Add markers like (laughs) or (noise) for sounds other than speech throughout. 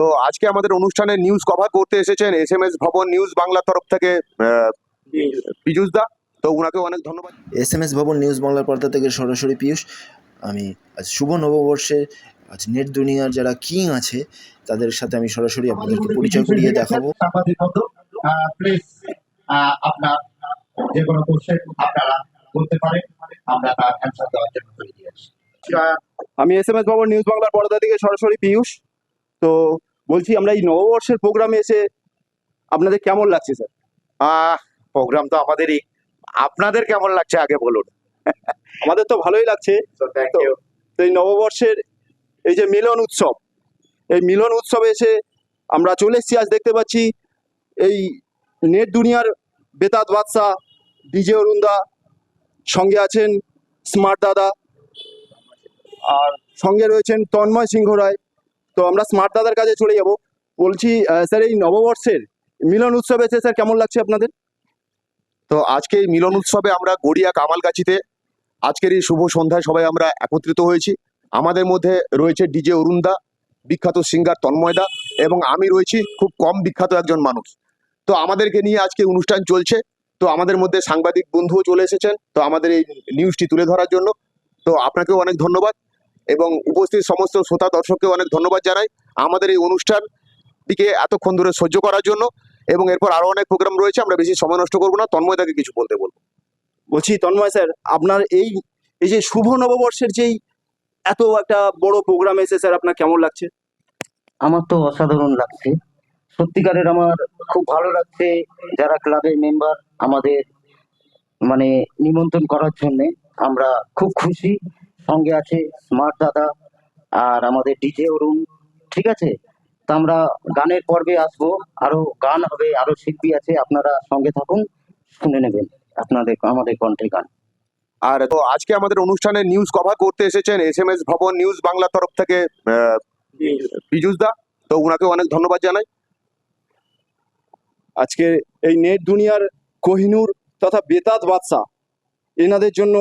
তো আজকে আমাদের অনুষ্ঠানে নিউজ কভার করতে এসেছেন S M S Bhavan news বাংলার তরফ থেকে আহ, পীযুষ দা। তো ওনাকে অনেক ধন্যবাদ। S M S Bhavan news বাংলার পর্দা থেকে সরাসরি পীয়ূষ আমি আজ শুভ নববর্ষে আজ নেট দুনিয়ার যারা কিং আছে তাদের সাথে আমি সরাসরি আপনাদেরকে পরিচয় করিয়ে দেখাবো। প্লিজ আপনার যে কোনো কোশ্চেন আপনারা করতে পারেন আমরা তার অ্যান্সার দেওয়ার জন্য তৈরি আছি। আমি S M S Bhavan news বাংলার পর্দা থেকে সরাসরি পীয়ূষ। তো বলছি আমরা এই নববর্ষের প্রোগ্রামে এসে আপনাদের কেমন লাগছে স্যার আহ প্রোগ্রাম তো আমাদেরই। আপনাদের কেমন লাগছে আগে বলুন? (laughs) আমাদের তো ভালোই লাগছে। তো এই নববর্ষের এই যে মিলন উৎসব এই মিলন উৎসবে এসে আমরা চলে এসেছি আজ দেখতে পাচ্ছি এই নেট দুনিয়ার বেতাত বাদশা ডিজে অরুণদা সঙ্গে আছেন স্মার্ট দাদা আর সঙ্গে রয়েছেন তন্ময় সিংহ রায়। তো আমরা স্মার্ট দাদার কাছে চলে যাব। বলছি স্যার এই নববর্ষের মিলন উৎসবে এসে স্যার কেমন লাগছে আপনাদের? তো আজকে এই মিলন উৎসবে আমরা গড়িয়া কামালগাছিতে আজকের এই শুভ সন্ধ্যায় সবাই আমরা একত্রিত হয়েছি। আমাদের মধ্যে রয়েছে ডিজে অরুণদা বিখ্যাত সিঙ্গার তন্ময়দা এবং আমি রয়েছি খুব কম বিখ্যাত একজন মানুষ। তো আমাদেরকে নিয়ে আজকে অনুষ্ঠান চলছে। তো আমাদের মধ্যে সাংবাদিক বন্ধুও চলে এসেছেন। তো আমাদের এই নিউজটি তুলে ধরার জন্য। তো আপনাকেও অনেক ধন্যবাদ। এবং উপস্থিত সমস্ত শ্রোতা দর্শককে অনেক ধন্যবাদ জানাই আমাদের এই অনুষ্ঠানটিকে এতক্ষণ ধরে সহ্য করার জন্য এবং এরপর আরও অনেক প্রোগ্রাম রয়েছে আমরা বেশি সময় নষ্ট করব না। তন্ময় তন্ময়দাকে কিছু বলতে বলব বলছি তন্ময় স্যার আপনার এই এই যে শুভ নববর্ষের যেই এত একটা বড় প্রোগ্রাম এসে স্যার আপনার কেমন লাগছে? আমার তো অসাধারণ লাগছে। সত্যিকারের আমার খুব ভালো লাগছে যারা ক্লাবের মেম্বার আমাদের মানে নিমন্ত্রণ করার জন্য। আমরা খুব খুশি। সঙ্গে আছে স্মার্ট দাদা আর আমাদের ডিজে অরুণ, ঠিক আছে? তা আমরা গানের পর্বে আসব, আরও গান হবে, আরও শিল্পী আছে, আপনারা সঙ্গে থাকুন, শুনে নেবেন আপনাদের, আমাদের কণ্ঠে গান। আর তো আজকে আমাদের অনুষ্ঠানে নিউজ কভার করতে এসেছেন S M S Bhavan news বাংলার তরফ থেকে পীযুষ দা। তো ওনাকে অনেক ধন্যবাদ জানাই। আজকে এই নেট দুনিয়ার কোহিনুর তথা বেতাত বাদশা এনাদের জন্য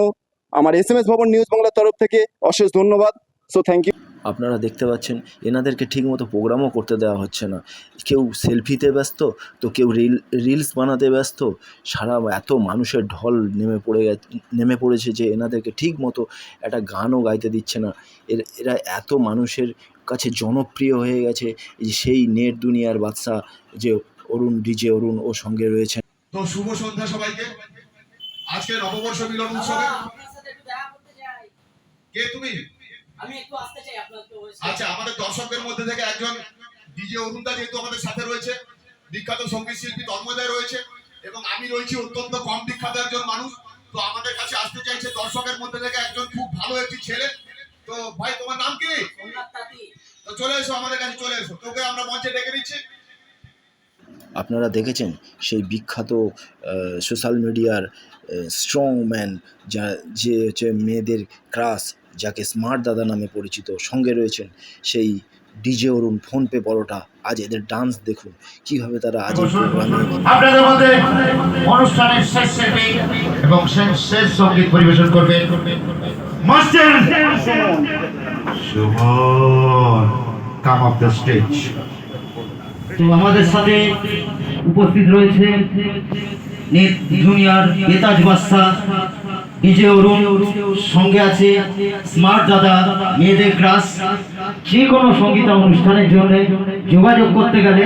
আমার S M S Bhavan news বাংলার তরফ থেকে অশেষ ধন্যবাদ। সো থ্যাংক ইউ আপনারা দেখতে পাচ্ছেন এনাদেরকে ঠিকমতো প্রোগ্রামও করতে দেওয়া হচ্ছে না। কেউ সেলফিতে ব্যস্ত তো কেউ রিল রিলস বানাতে ব্যস্ত। সারা এত মানুষের ঢল নেমে পড়ে গেছে নেমে পড়েছে যে এনাদেরকে ঠিক মতো একটা গানও গাইতে দিচ্ছে না। এর এরা এত মানুষের কাছে জনপ্রিয় হয়ে গেছে যে সেই নেট দুনিয়ার বাদশা যে অরুণ ডিজে অরুণ ও সঙ্গে রয়েছেন। তো শুভ সন্ধ্যা সবাইকে। আজকে নববর্ষ মিলন উৎসবে আপনার সাথে একটু দেখা করতে চাই কে তুমি? আমি একটু আসতে চাই আপনার আচ্ছা আমাদের দর্শকদের মধ্যে থেকে একজন ডিজে অরুণদা যেহেতু আমাদের সাথে রয়েছে বিখ্যাত সংগীত শিল্পী তন্ময়দা রয়েছে এবং আমি রয়েছি অত্যন্ত কম বিখ্যাত একজন মানুষ তো আমাদের কাছে আসতে চাইছে দর্শকের মধ্যে থেকে একজন খুব ভালো একটি ছেলে। তো ভাই তোমার নাম কি? তো চলে এসো আমাদের কাছে চলে এসো। তোকে আমরা মঞ্চে ডেকে নিচ্ছি আপনারা দেখেছেন সেই বিখ্যাত সোশ্যাল মিডিয়ার স্ট্রং ম্যান যা যে হচ্ছে মেয়েদের ক্রাস যাকে স্মার্ট দাদা নামে পরিচিত সঙ্গে রয়েছেন সেই ডিজে অরুণ ফোনপে পরোটা। আজ এদের ডান্স দেখুন কীভাবে তারা আজ আপনাদের মধ্যে অনুষ্ঠানের শেষ শিল্পী এবং শেষ শেষ সংগীত পরিবেশন করবেন master Suman come of the stage তো আমাদের সাথে উপস্থিত রয়েছে জুনিয়ার বেতাজ বাদশা, ডিজে অরুণ, সঙ্গে আছে স্মার্ট দাদা মেয়েদের ক্লাস। যে কোনো সংগীত অনুষ্ঠানের জন্য যোগাযোগ করতে গেলে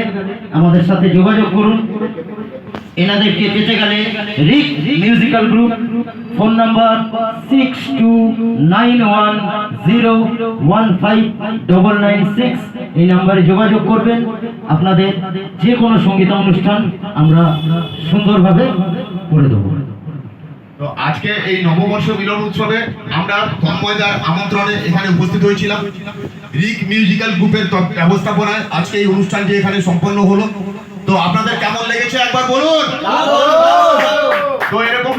আমাদের সাথে যোগাযোগ করুন। এনাদেরকে পেতে গেলে Rick musical group phone number six two nine one zero one five double nine six এই নাম্বারে যোগাযোগ করবেন। আপনাদের যে কোনো সংগীত অনুষ্ঠান আমরা সুন্দরভাবে করে দেবো। তো আজকে এই নববর্ষ মিলন উৎসবে আমরা তন্ময়দার আমন্ত্রণে এখানে উপস্থিত হয়েছিলাম। রিক মিউজিক্যাল গ্রুপের ব্যবস্থাপনায় আজকে এই অনুষ্ঠানটি এখানে সম্পন্ন হলো। তো আপনাদের কেমন লেগেছে একবার বলুন? তো এরকম